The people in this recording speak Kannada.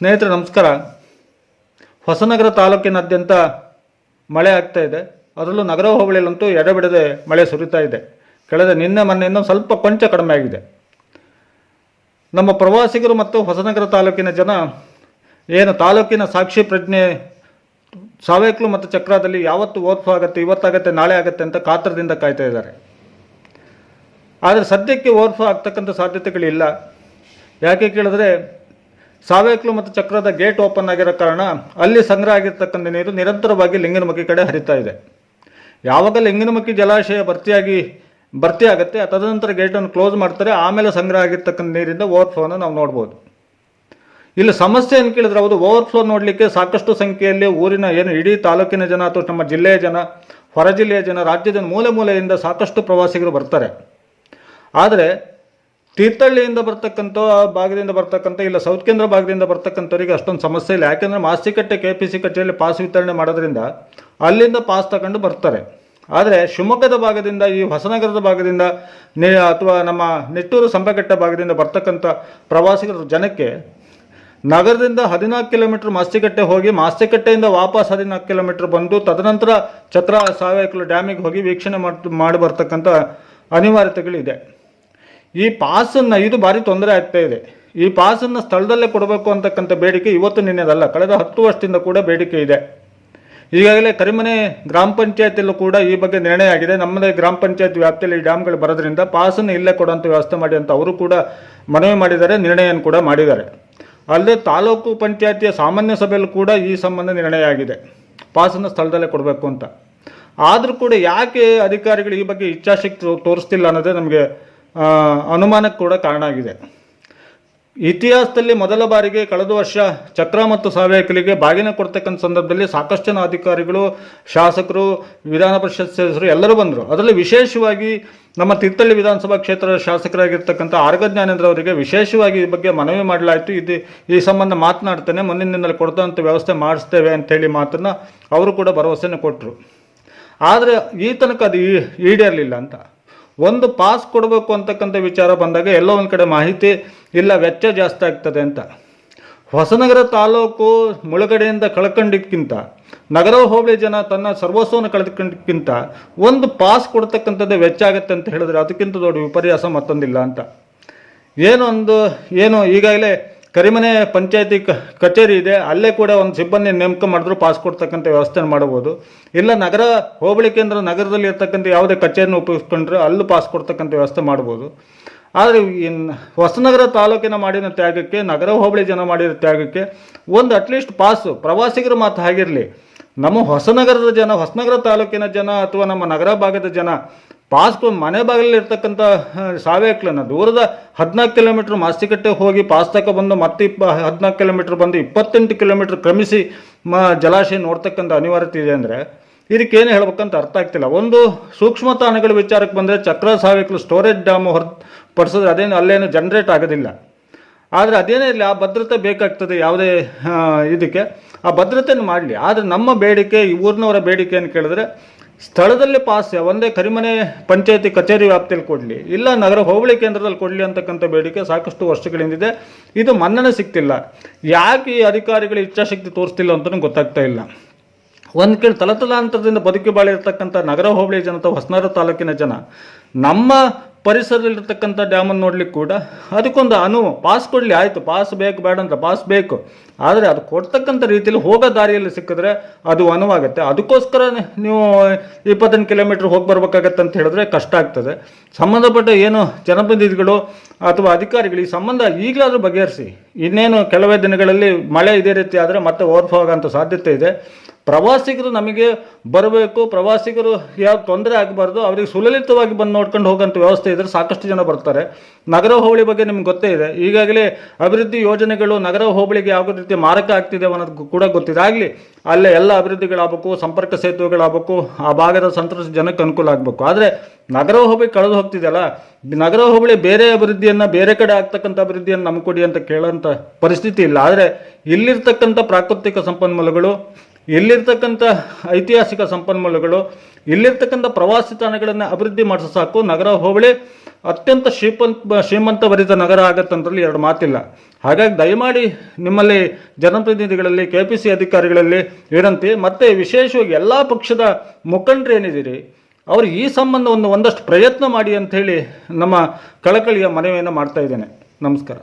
ಸ್ನೇಹಿತರೆ, ನಮಸ್ಕಾರ. ಹೊಸನಗರ ತಾಲೂಕಿನಾದ್ಯಂತ ಮಳೆ ಆಗ್ತಾ ಇದೆ. ಅದರಲ್ಲೂ ನಗರ ಹೋಬಳಿಯಲ್ಲಂತೂ ಎಡೆಬಿಡದೆ ಮಳೆ ಸುರಿತಾ ಇದೆ. ಕಳೆದ ನಿನ್ನೆ ಮೊನ್ನೆಯಿಂದ ಸ್ವಲ್ಪ ಕೊಂಚ ಕಡಿಮೆ ಆಗಿದೆ. ನಮ್ಮ ಪ್ರವಾಸಿಗರು ಮತ್ತು ಹೊಸನಗರ ತಾಲೂಕಿನ ಜನ ಏನು ತಾಲೂಕಿನ ಸಾಕ್ಷಿ ಪ್ರಜ್ಞೆ ಸಾವೇಕ್ಲು ಮತ್ತು ಚಕ್ರದಲ್ಲಿ ಯಾವತ್ತು ಓದ್ಫೋ ಆಗುತ್ತೆ, ಇವತ್ತಾಗತ್ತೆ, ನಾಳೆ ಆಗುತ್ತೆ ಅಂತ ಕಾತರದಿಂದ ಕಾಯ್ತಾ ಇದ್ದಾರೆ. ಆದರೆ ಸದ್ಯಕ್ಕೆ ಓವರ್ಫ್ಲೋ ಆಗ್ತಕ್ಕಂಥ ಸಾಧ್ಯತೆಗಳಿಲ್ಲ. ಯಾಕೆ ಕೇಳಿದ್ರೆ ಸಾವೇಕ್ಲು ಮತ್ತು ಚಕ್ರದ ಗೇಟ್ ಓಪನ್ ಆಗಿರೋ ಕಾರಣ ಅಲ್ಲಿ ಸಂಗ್ರಹ ಆಗಿರ್ತಕ್ಕಂಥ ನೀರು ನಿರಂತರವಾಗಿ ಲಿಂಗನಮಕ್ಕಿ ಕಡೆ ಹರಿತಾ ಇದೆ. ಯಾವಾಗ ಲಿಂಗನಮಕ್ಕಿ ಜಲಾಶಯ ಭರ್ತಿಯಾಗಿ ಭರ್ತಿ ಆಗುತ್ತೆ ತದನಂತರ ಗೇಟನ್ನು ಕ್ಲೋಸ್ ಮಾಡ್ತಾರೆ, ಆಮೇಲೆ ಸಂಗ್ರಹ ಆಗಿರ್ತಕ್ಕಂಥ ನೀರಿಂದ ಓವರ್ಫ್ಲೋನ ನಾವು ನೋಡ್ಬೋದು. ಇಲ್ಲಿ ಸಮಸ್ಯೆ ಏನು ಕೇಳಿದ್ರೆ, ಹೌದು ಓವರ್ಫ್ಲೋ ನೋಡಲಿಕ್ಕೆ ಸಾಕಷ್ಟು ಸಂಖ್ಯೆಯಲ್ಲಿ ಊರಿನ ಏನು ಇಡೀ ತಾಲೂಕಿನ ಜನ ಅಥವಾ ನಮ್ಮ ಜಿಲ್ಲೆಯ ಜನ, ಹೊರ ಜಿಲ್ಲೆಯ ಜನ, ರಾಜ್ಯದ ಮೂಲೆ ಮೂಲೆಯಿಂದ ಸಾಕಷ್ಟು ಪ್ರವಾಸಿಗರು ಬರ್ತಾರೆ. ಆದರೆ ತೀರ್ಥಹಳ್ಳಿಯಿಂದ ಬರ್ತಕ್ಕಂಥ ಭಾಗದಿಂದ ಬರ್ತಕ್ಕಂಥ ಇಲ್ಲ ಸೌತ್ ಕೇಂದ್ರ ಭಾಗದಿಂದ ಬರ್ತಕ್ಕಂಥವ್ರಿಗೆ ಅಷ್ಟೊಂದು ಸಮಸ್ಯೆ ಇಲ್ಲ. ಯಾಕೆಂದರೆ ಮಾಸ್ತಿಕಟ್ಟೆ ಕೆ ಪಿ ಸಿ ಕಚೇರಿಯಲ್ಲಿ ಪಾಸ್ ವಿತರಣೆ ಮಾಡೋದ್ರಿಂದ ಅಲ್ಲಿಂದ ಪಾಸ್ ತಗೊಂಡು ಬರ್ತಾರೆ. ಆದರೆ ಶಿವಮೊಗ್ಗದ ಭಾಗದಿಂದ, ಈ ಹೊಸನಗರದ ಭಾಗದಿಂದ ಅಥವಾ ನಮ್ಮ ನಿಟ್ಟೂರು ಸಂಪಕಟ್ಟ ಭಾಗದಿಂದ ಬರ್ತಕ್ಕಂಥ ಪ್ರವಾಸಿಗರ ಜನಕ್ಕೆ ನಗರದಿಂದ ಹದಿನಾಲ್ಕು ಕಿಲೋಮೀಟ್ರ್ ಮಾಸ್ತಿಕಟ್ಟೆ ಹೋಗಿ ಮಾಸ್ತಿಕಟ್ಟೆಯಿಂದ ವಾಪಸ್ ಹದಿನಾಲ್ಕು ಕಿಲೋಮೀಟ್ರ್ ಬಂದು ತದನಂತರ ಛತ್ರ ಸಾವಯಕಲು ಡ್ಯಾಮಿಗೆ ಹೋಗಿ ವೀಕ್ಷಣೆ ಮಾಡಿ ಬರ್ತಕ್ಕಂಥ ಅನಿವಾರ್ಯತೆಗಳಿದೆ. ಈ ಪಾಸನ್ನು ಇದು ಭಾರಿ ತೊಂದರೆ ಆಗ್ತಾ ಇದೆ. ಈ ಪಾಸನ್ನು ಸ್ಥಳದಲ್ಲೇ ಕೊಡಬೇಕು ಅಂತಕ್ಕಂಥ ಬೇಡಿಕೆ ಇವತ್ತು ನಿನ್ನೆದಲ್ಲ, ಕಳೆದ ಹತ್ತು ವರ್ಷದಿಂದ ಕೂಡ ಬೇಡಿಕೆ ಇದೆ. ಈಗಾಗಲೇ ಕರಿಮನೆ ಗ್ರಾಮ ಪಂಚಾಯತಿಯಲ್ಲೂ ಕೂಡ ಈ ಬಗ್ಗೆ ನಿರ್ಣಯ ಆಗಿದೆ. ನಮ್ಮದೇ ಗ್ರಾಮ ಪಂಚಾಯತ್ ವ್ಯಾಪ್ತಿಯಲ್ಲಿ ಈ ಡ್ಯಾಮ್ಗಳು ಬರೋದ್ರಿಂದ ಪಾಸನ್ನು ಇಲ್ಲೇ ಕೊಡೋಂಥ ವ್ಯವಸ್ಥೆ ಮಾಡಿ ಅಂತ ಅವರು ಕೂಡ ಮನವಿ ಮಾಡಿದ್ದಾರೆ ನಿರ್ಣಯವನ್ನು ಕೂಡ ಮಾಡಿದ್ದಾರೆ. ಅಲ್ಲದೆ ತಾಲೂಕು ಪಂಚಾಯತಿಯ ಸಾಮಾನ್ಯ ಸಭೆಯಲ್ಲೂ ಕೂಡ ಈ ಸಂಬಂಧ ನಿರ್ಣಯ ಆಗಿದೆ. ಪಾಸನ್ನು ಸ್ಥಳದಲ್ಲೇ ಕೊಡಬೇಕು ಅಂತ. ಆದರೂ ಕೂಡ ಯಾಕೆ ಅಧಿಕಾರಿಗಳು ಈ ಬಗ್ಗೆ ಇಚ್ಛಾಶಕ್ತಿ ತೋರಿಸ್ತಿಲ್ಲ ಅನ್ನೋದೇ ನಮಗೆ ಅನುಮಾನಕ್ಕೆ ಕೂಡ ಕಾರಣ ಆಗಿದೆ. ಇತಿಹಾಸದಲ್ಲಿ ಮೊದಲ ಬಾರಿಗೆ ಕಳೆದ ವರ್ಷ ಚಕ್ರ ಮತ್ತು ಸಾವಯಕರಿಗೆ ಬಾಗಿನ ಕೊಡ್ತಕ್ಕಂಥ ಸಂದರ್ಭದಲ್ಲಿ ಸಾಕಷ್ಟು ಜನ ಅಧಿಕಾರಿಗಳು, ಶಾಸಕರು, ವಿಧಾನ ಪರಿಷತ್ ಸದಸ್ಯರು ಎಲ್ಲರೂ ಬಂದರು. ಅದರಲ್ಲಿ ವಿಶೇಷವಾಗಿ ನಮ್ಮ ತೀರ್ಥಳ್ಳಿ ವಿಧಾನಸಭಾ ಕ್ಷೇತ್ರದ ಶಾಸಕರಾಗಿರ್ತಕ್ಕಂಥ ಆರ್ಗ ಜ್ಞಾನೇಂದ್ರ ಅವರಿಗೆ ವಿಶೇಷವಾಗಿ ಈ ಬಗ್ಗೆ ಮನವಿ ಮಾಡಲಾಯಿತು. ಇದು ಈ ಸಂಬಂಧ ಮಾತನಾಡ್ತೇನೆ. ಮುಂದಿನ ದಿನದಲ್ಲಿ ಕೊಡ್ತಂಥ ವ್ಯವಸ್ಥೆ ಮಾಡಿಸ್ತೇವೆ ಅಂಥೇಳಿ ಮಾತನ್ನು ಅವರು ಕೂಡ ಭರವಸೆಯನ್ನು ಕೊಟ್ಟರು ಆದರೆ ಈ ತನಕ ಅದು ಈಡೇರಲಿಲ್ಲ ಅಂತ. ಒಂದು ಪಾಸ್ ಕೊಡಬೇಕು ಅಂತಕ್ಕಂಥ ವಿಚಾರ ಬಂದಾಗ ಎಲ್ಲೋ ಒಂದು ಕಡೆ ಮಾಹಿತಿ ಇಲ್ಲ, ವೆಚ್ಚ ಜಾಸ್ತಿ ಆಗ್ತದೆ ಅಂತ. ಹೊಸನಗರ ತಾಲೂಕು ಮುಳುಗಡೆಯಿಂದ ಕಳ್ಕೊಂಡಿದ್ದಕ್ಕಿಂತ ನಗರ ಹೋಬಳಿ ಜನ ತನ್ನ ಸರ್ವಸ್ವವನ್ನು ಕಳೆದುಕೊಂಡಕ್ಕಿಂತ ಒಂದು ಪಾಸ್ ಕೊಡ್ತಕ್ಕಂಥದ್ದೇ ವೆಚ್ಚ ಆಗುತ್ತೆ ಅಂತ ಹೇಳಿದ್ರೆ ಅದಕ್ಕಿಂತ ದೊಡ್ಡ ವಿಪರ್ಯಾಸ ಮತ್ತೊಂದಿಲ್ಲ ಅಂತ. ಏನೊಂದು, ಏನು ಈಗಾಗಲೇ ಕರಿಮನೆ ಪಂಚಾಯತಿ ಕಚೇರಿ ಇದೆ, ಅಲ್ಲೇ ಕೂಡ ಒಂದು ಸಿಬ್ಬಂದಿ ನೇಮಕ ಮಾಡಿದ್ರು, ಪಾಸ್ ಕೊಡ್ತಕ್ಕಂಥ ವ್ಯವಸ್ಥೆ ಮಾಡಬಹುದು. ಇಲ್ಲ ನಗರ ಹೋಬಳಿ ಕೇಂದ್ರ ನಗರದಲ್ಲಿ ಇರ್ತಕ್ಕಂಥ ಯಾವುದೇ ಕಚೇರಿನ ಉಪಯೋಗಿಸ್ಕೊಂಡ್ರೆ ಅಲ್ಲೂ ಪಾಸ್ ಕೊಡ್ತಕ್ಕಂಥ ವ್ಯವಸ್ಥೆ ಮಾಡ್ಬೋದು ಆದರೆ ಇನ್ನು ಹೊಸನಗರ ತಾಲೂಕಿನ ಮಾಡಿದ ತ್ಯಾಗಕ್ಕೆ, ನಗರ ಹೋಬಳಿ ಜನ ಮಾಡಿದ ತ್ಯಾಗಕ್ಕೆ ಒಂದು ಅಟ್ಲೀಸ್ಟ್ ಪಾಸು. ಪ್ರವಾಸಿಗರು ಮಾತು ಆಗಿರಲಿ ನಮ್ಮ ಹೊಸನಗರದ ಜನ, ಹೊಸನಗರ ತಾಲೂಕಿನ ಜನ ಅಥವಾ ನಮ್ಮ ನಗರ ಭಾಗದ ಜನ ಪಾಸ್ ಮನೆ ಬಾಗಿಲಲ್ಲಿ ಇರ್ತಕ್ಕಂಥ ಸಾವೇಕ್ಲನ್ನ ದೂರದ ಹದಿನಾಲ್ಕು ಕಿಲೋಮೀಟ್ರ್ ಮಾಸ್ತಿಕಟ್ಟೆ ಹೋಗಿ ಪಾಸ್ತಕ ಬಂದು ಮತ್ತೆ ಇಪ್ಪ, ಹದಿನಾಲ್ಕು ಕಿಲೋಮೀಟ್ರ್ ಬಂದು ಇಪ್ಪತ್ತೆಂಟು ಕಿಲೋಮೀಟ್ರ್ ಕ್ರಮಿಸಿ ಮ, ಜಲಾಶಯ ನೋಡ್ತಕ್ಕಂಥ ಅನಿವಾರ್ಯತೆ ಇದೆ ಅಂದರೆ ಇದಕ್ಕೇನು ಹೇಳ್ಬೇಕಂತ ಅರ್ಥ ಆಗ್ತಿಲ್ಲ. ಒಂದು ಸೂಕ್ಷ್ಮ ತಾಣಗಳ ವಿಚಾರಕ್ಕೆ ಬಂದರೆ ಚಕ್ರ ಸಾವೆಕ್ಲು ಸ್ಟೋರೇಜ್ ಡ್ಯಾಮ್ ಹೊರತುಪಡಿಸಿದ್ರೆ ಅದೇನು ಅಲ್ಲೇನು ಜನ್ರೇಟ್ ಆಗೋದಿಲ್ಲ. ಆದರೆ ಅದೇನೇ ಇರಲಿ, ಆ ಭದ್ರತೆ ಬೇಕಾಗ್ತದೆ ಯಾವುದೇ ಇದಕ್ಕೆ. ಆ ಭದ್ರತೆಯನ್ನು ಮಾಡಲಿ. ಆದರೆ ನಮ್ಮ ಬೇಡಿಕೆ, ಈ ಊರಿನವರ ಬೇಡಿಕೆ ಏನು ಕೇಳಿದ್ರೆ ಸ್ಥಳದಲ್ಲಿ ಪಾಸ್ ಒಂದೇ ಕರಿಮನೆ ಪಂಚಾಯತಿ ಕಚೇರಿ ವ್ಯಾಪ್ತಿಯಲ್ಲಿ ಕೊಡಲಿ. ಇಲ್ಲ ನಗರ ಹೋಬಳಿ ಕೇಂದ್ರದಲ್ಲಿ ಕೊಡಲಿ ಅಂತಕ್ಕಂಥ ಬೇಡಿಕೆ ಸಾಕಷ್ಟು ವರ್ಷಗಳಿಂದಿದೆ ಇದು. ಮನ್ನಣೆ ಸಿಗ್ತಿಲ್ಲ ಯಾಕೆ ಈ ಅಧಿಕಾರಿಗಳು ಇಚ್ಛಾಶಕ್ತಿ ತೋರಿಸ್ತಿಲ್ಲ ಅಂತಲೂ ಗೊತ್ತಾಗ್ತಾ ಇಲ್ಲ. ಒಂದು ಕಡೆ ತಲತಲಾಂತರದಿಂದ ಬದುಕಿ ಬಾಳಿರ್ತಕ್ಕಂಥ ನಗರ ಹೋಬಳಿ ಜನತೆ ಹೊಸನಗರ ತಾಲೂಕಿನ ಜನ, ನಮ್ಮ ಪರಿಸರದಲ್ಲಿರ್ತಕ್ಕಂಥ ಡ್ಯಾಮನ್ನು ನೋಡ್ಲಿಕ್ಕೆ ಕೂಡ ಅದಕ್ಕೊಂದು ಅನುವು. ಪಾಸ್ ಕೊಡಲಿ, ಆಯಿತು. ಪಾಸ್ ಬೇಕು, ಬೇಡ ಅಂತ ಪಾಸ್ ಬೇಕು. ಆದರೆ ಅದು ಕೊಡ್ತಕ್ಕಂಥ ರೀತಿಯಲ್ಲಿ ಹೋಗೋ ದಾರಿಯಲ್ಲಿ ಸಿಕ್ಕಿದ್ರೆ ಅದು ಅನುವಾಗುತ್ತೆ. ಅದಕ್ಕೋಸ್ಕರ ನೀವು ಇಪ್ಪತ್ತೊಂದು ಕಿಲೋಮೀಟ್ರ್ ಹೋಗಿ ಬರ್ಬೇಕಾಗತ್ತೆ ಅಂತ ಹೇಳಿದ್ರೆ ಕಷ್ಟ ಆಗ್ತದೆ. ಸಂಬಂಧಪಟ್ಟ ಏನು ಜನಪ್ರತಿನಿಧಿಗಳು ಅಥವಾ ಅಧಿಕಾರಿಗಳು ಈ ಸಂಬಂಧ ಈಗಲಾದರೂ ಬಗೆಹರಿಸಿ. ಇನ್ನೇನು ಕೆಲವೇ ದಿನಗಳಲ್ಲಿ ಮಳೆ ಇದೇ ರೀತಿ ಆದರೆ ಮತ್ತೆ ಓವರ್ಫ್ಲೋ ಆಗೋಂಥ ಸಾಧ್ಯತೆ ಇದೆ. ಪ್ರವಾಸಿಗರು ನಮಗೆ ಬರಬೇಕು. ಪ್ರವಾಸಿಗರು ಯಾವ ತೊಂದರೆ ಆಗಬಾರ್ದು. ಅವರಿಗೆ ಸುಲಲಿತವಾಗಿ ಬಂದು ನೋಡ್ಕೊಂಡು ಹೋಗೋಂಥ ವ್ಯವಸ್ಥೆ ಇದ್ದರೆ ಸಾಕಷ್ಟು ಜನ ಬರ್ತಾರೆ. ನಗರ ಹೋಬಳಿ ಬಗ್ಗೆ ನಿಮ್ಗೆ ಗೊತ್ತೇ ಇದೆ. ಈಗಾಗಲೇ ಅಭಿವೃದ್ಧಿ ಯೋಜನೆಗಳು ನಗರ ಹೋಬಳಿಗೆ ಯಾವ ರೀತಿ ಮಾರಕ ಆಗ್ತಿದೆ ಅನ್ನೋದು ಕೂಡ ಗೊತ್ತಿದೆ. ಆಗಲಿ ಅಲ್ಲೇ ಎಲ್ಲ ಅಭಿವೃದ್ಧಿಗಳಾಗಬೇಕು, ಸಂಪರ್ಕ ಸೇತುವೆಗಳಾಗಬೇಕು, ಆ ಭಾಗದ ಸಂತ್ರಸ್ತ ಜನಕ್ಕೆ ಅನುಕೂಲ ಆಗಬೇಕು. ಆದರೆ ನಗರ ಹೋಬಳಿ ಕಳೆದು ಹೋಗ್ತಿದೆಯಲ್ಲ? ನಗರ ಹೋಬಳಿ ಬೇರೆ ಅಭಿವೃದ್ಧಿಯನ್ನು ಬೇರೆ ಕಡೆ ಆಗ್ತಕ್ಕಂಥ ಅಭಿವೃದ್ಧಿಯನ್ನು ನಮ್ಗೆ ಕೊಡಿ ಅಂತ ಕೇಳೋಂಥ ಪರಿಸ್ಥಿತಿ ಇಲ್ಲ. ಆದರೆ ಇಲ್ಲಿರ್ತಕ್ಕಂಥ ಪ್ರಾಕೃತಿಕ ಸಂಪನ್ಮೂಲಗಳು, ಇಲ್ಲಿರ್ತಕ್ಕಂಥ ಐತಿಹಾಸಿಕ ಸಂಪನ್ಮೂಲಗಳು, ಇಲ್ಲಿರ್ತಕ್ಕಂಥ ಪ್ರವಾಸಿ ತಾಣಗಳನ್ನು ಅಭಿವೃದ್ಧಿ ಮಾಡಿಸೋ ಸಾಕು. ನಗರ ಹೋಬಳಿ ಅತ್ಯಂತ ಶ್ರೀಪಂತ ಭರಿತ ನಗರ ಆಗತ್ತಂದ್ರಲ್ಲಿ ಎರಡು ಮಾತಿಲ್ಲ. ಹಾಗಾಗಿ ದಯಮಾಡಿ ನಿಮ್ಮಲ್ಲಿ ಜನಪ್ರತಿನಿಧಿಗಳಲ್ಲಿ ಕೆ ಪಿ ಸಿ ಅಧಿಕಾರಿಗಳಲ್ಲಿ ವಿನಂತಿ ಮತ್ತು ವಿಶೇಷವಾಗಿ ಎಲ್ಲ ಪಕ್ಷದ ಮುಖಂಡರು ಏನಿದ್ದೀರಿ, ಅವರು ಈ ಸಂಬಂಧ ಒಂದು ಒಂದಷ್ಟು ಪ್ರಯತ್ನ ಮಾಡಿ ಅಂಥೇಳಿ ನಮ್ಮ ಕಳಕಳಿಯ ಮನವಿಯನ್ನು ಮಾಡ್ತಾ ಇದ್ದೇನೆ. ನಮಸ್ಕಾರ.